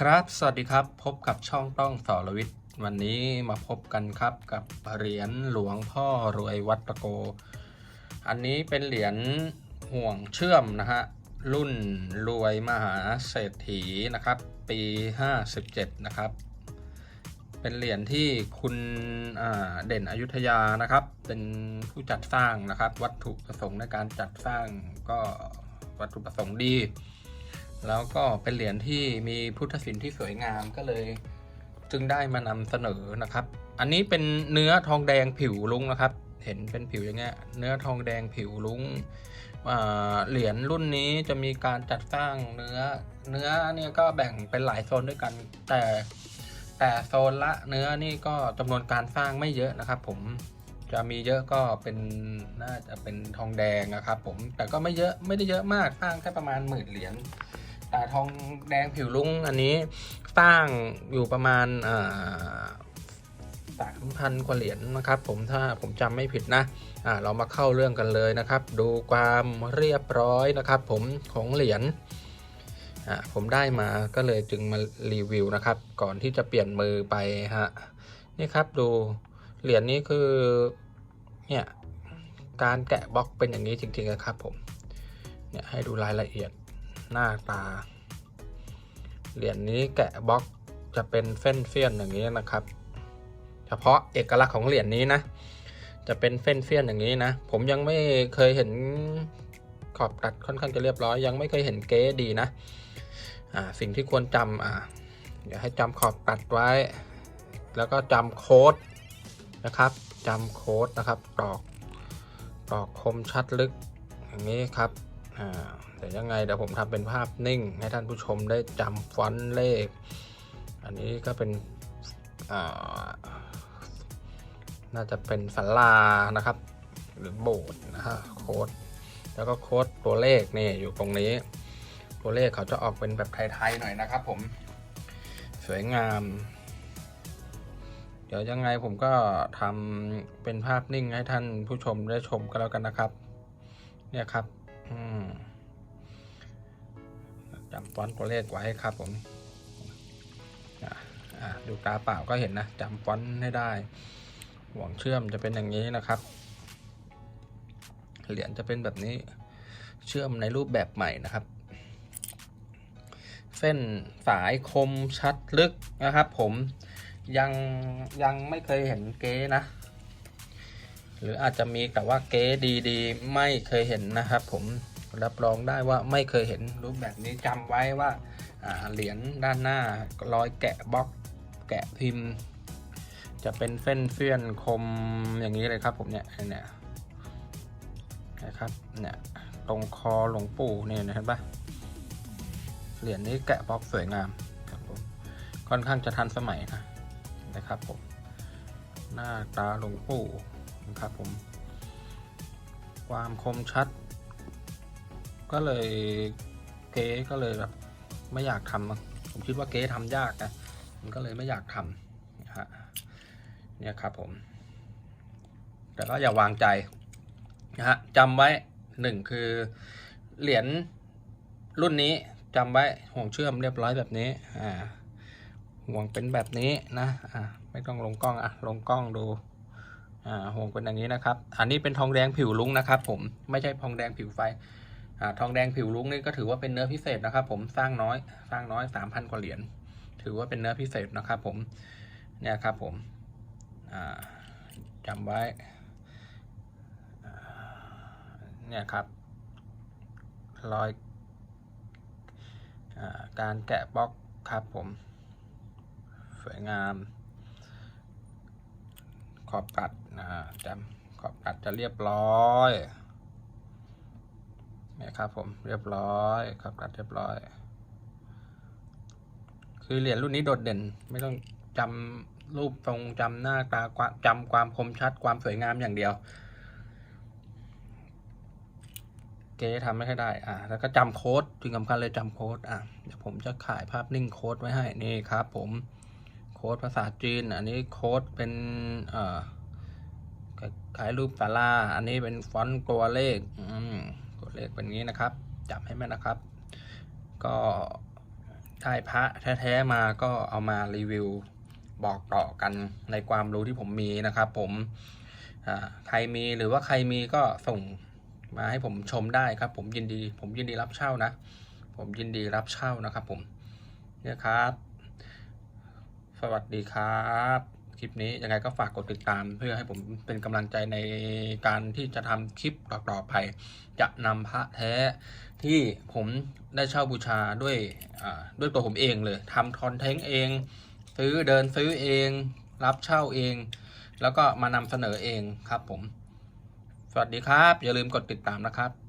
ครับ สวัสดีครับ พบกับช่องต้องสรวิทย์ วันนี้มาพบกันครับกับเหรียญหลวงพ่อรวยวัดตะโก อันนี้เป็นเหรียญห่วงเชื่อมนะฮะ รุ่นรวยมหาเศรษฐีนะครับ ปี 57 นะครับ เป็นเหรียญที่คุณเด่นอยุธยานะครับ เป็นผู้จัดสร้างนะครับ วัตถุประสงค์ในการจัดสร้างก็วัตถุประสงค์ดี แล้วก็เป็นเหรียญที่มีพุทธศิลป์ที่สวยงามก็เลย จึงได้มานำเสนอนะครับ อันนี้เป็นเนื้อทองแดงผิวลุ้งนะครับ เห็นเป็นผิวอย่างเงี้ยเนื้อทองแดงผิวลุ้งเหรียญรุ่นนี้จะมีการจัดสร้างเนื้อเนื้อเนี่ยก็แบ่งเป็นหลายโซนด้วยกัน แต่แต่โซนละเนื้อนี่ก็จำนวนการสร้างไม่เยอะนะครับ ผมจะมีเยอะก็เป็นน่าจะเป็นทองแดงนะครับ ผมแต่ก็ไม่เยอะไม่ได้เยอะมากสร้างแค่ประมาณหมื่นเหรียญ ทองแดงผิวลุ้งอันนี้สร้างอยู่ประมาณสามพันกว่าเหรียญนะครับ ผมถ้าผมจำไม่ผิดนะเรามาเข้าเรื่องกันเลยนะครับ ดูความเรียบร้อยนะครับ ผมของเหรียญผมได้มาก็เลยจึงมารีวิวนะครับ ก่อนที่จะเปลี่ยนมือไปฮะนี่ครับดูเหรียญนี้คือเนี่ยการแกะบล็อกเป็นอย่างนี้จริงๆนะครับผมเนี่ยให้ดูรายละเอียดหน้าตา เหรียญนี้แกะบล็อกจะเป็นเฟ้นเฟียนอย่างนี้นะครับ เฉพาะเอกลักษณ์ของเหรียญนี้นะ จะเป็นเฟ้นเฟียนอย่างนี้นะ ผมยังไม่เคยเห็นขอบตัดค่อนข้างจะเรียบร้อย ยังไม่เคยเห็นเก๊ดีนะอ่าสิ่งที่ควรจำอ่าเดี๋ยวให้จำขอบตัดไว้ แล้วก็จำโค้ดนะครับจำโค้ดนะครับตอกตอกคมชัดลึกอย่างนี้ครับอ่า แต่ยังไงเดี๋ยวผมทำเป็นภาพนิ่ง ให้ท่านผู้ชมได้จำฟอนต์เลข อันนี้ก็เป็นน่าจะเป็นศาลานะครับ หรือโบสนะฮะโค้ดแล้วก็โค้ดตัวเลขนี่อยู่ตรงนี้ ตัวเลขเขาจะออกเป็นแบบไทยๆหน่อยนะครับผมสวยงาม เดี๋ยวยังไงผมก็ทำเป็นภาพนิ่งให้ท่านผู้ชมได้ชมกันแล้วกันนะครับ เนี่ยครับ อืม จำฟอนต์ตัวเลขไว้ครับผมดูตาเปล่าก็เห็นนะจำฟอนต์ให้ได้ ห่วงเชื่อมจะเป็นอย่างนี้นะครับ เหรียญจะเป็นแบบนี้เชื่อมในรูปแบบใหม่นะครับ เส้นสายคมชัดลึกนะครับ ผมยังยังไม่เคยเห็นเก๊นะ หรืออาจจะมีแต่ว่าเก๊ดีๆ ไม่เคยเห็นนะครับผม รับรองได้ว่าไม่เคยเห็นรูปแบบนี้จำไว้ว่าเหรียญด้านหน้ารอยแกะบล็อกแกะพิมพ์ จะเป็นเฟ้นเฟี้ยนคมอย่างนี้เลยครับผมเนี่ยเนี่ยนะครับเนี่ยตรงคอหลวงปู่เนี่ยเห็นปะเหรียญนี้แกะบล็อกสวยงามครับผมค่อนข้างจะทันสมัยนะนะครับผมหน้าตาหลวงปู่นะครับผมความคมชัด ก็เลยเก๊ก็เลยแบบไม่อยากทำผมคิดว่าเก๊ทำยากนะมันก็เลยไม่อยากทำนะฮะเนี่ยครับผม แต่ก็อย่าวางใจนะฮะจำไว้หนึ่งคือเหรียญรุ่นนี้จำไว้ห่วงเชื่อมเรียบร้อยแบบนี้อ่าห่วงเป็นแบบนี้นะอ่าไม่ต้องลงกล้องอะลงกล้องดูอ่าห่วงเป็นอย่างนี้นะครับ อันนี้เป็นทองแดงผิวลุ้งนะครับ ผมไม่ใช่ทองแดงผิวไฟ ทองแดงผิวลุ้งนี่ก็ถือว่าเป็นเนื้อพิเศษนะครับ ผมสร้างน้อยสร้างน้อยสามพันกว่าเหรียญถือว่าเป็นเนื้อพิเศษนะครับ ผมเนี่ยครับผมจำไว้เนี่ยครับรอยอการแกะบล็อกครับผม สวยงาม ขอบตัดจำขอบตัดจะเรียบร้อย เนี่ยครับผมเรียบร้อยขอบตัดเรียบร้อย คือเหรียญรุ่นนี้โดดเด่น ไม่ต้องจำรูปทรงจำหน้าตาจำความคมชัดความสวยงามอย่างเดียว เก๊ทำไม่ค่อยได้ อ่าแล้วก็จำโค้ดถึงสำคัญเลยจำโค้ดอะเดี๋ยวผมจะขายภาพนิ่งโค้ดไว้ให้นี่ครับ ผมโค้ดภาษาจีน อันนี้โค้ดเป็นเอ่อขายรูปสาราอันนี้เป็นฟอนต์ตัวเลข อืม เลขเป็นงี้นะครับ จับให้แม่นนะครับ ก็ได้พระแท้ๆมาก็เอามารีวิวบอกต่อกันในความรู้ที่ผมมีนะครับ ผมใครมีหรือว่าใครมีก็ส่งมาให้ผมชมได้ครับ ผมยินดี ผมยินดีรับเช่านะ ผมยินดีรับเช่านะครับ ผมเนี่ยครับ สวัสดีครับ ลิปนี้ยังไงก็ฝากกดติดตาม เพื่อให้ผมเป็นกำลังใจในการที่จะทำคลิปต่อๆไป จะนำพระแท้ที่ผมได้เช่าบูชาด้วยด้วยตัวผมเองเลยทำคอนเทนต์เอง ซื้อเดินซื้อเอง รับเช่าเอง แล้วก็มานำเสนอเองครับผม สวัสดีครับ อย่าลืมกดติดตามนะครับ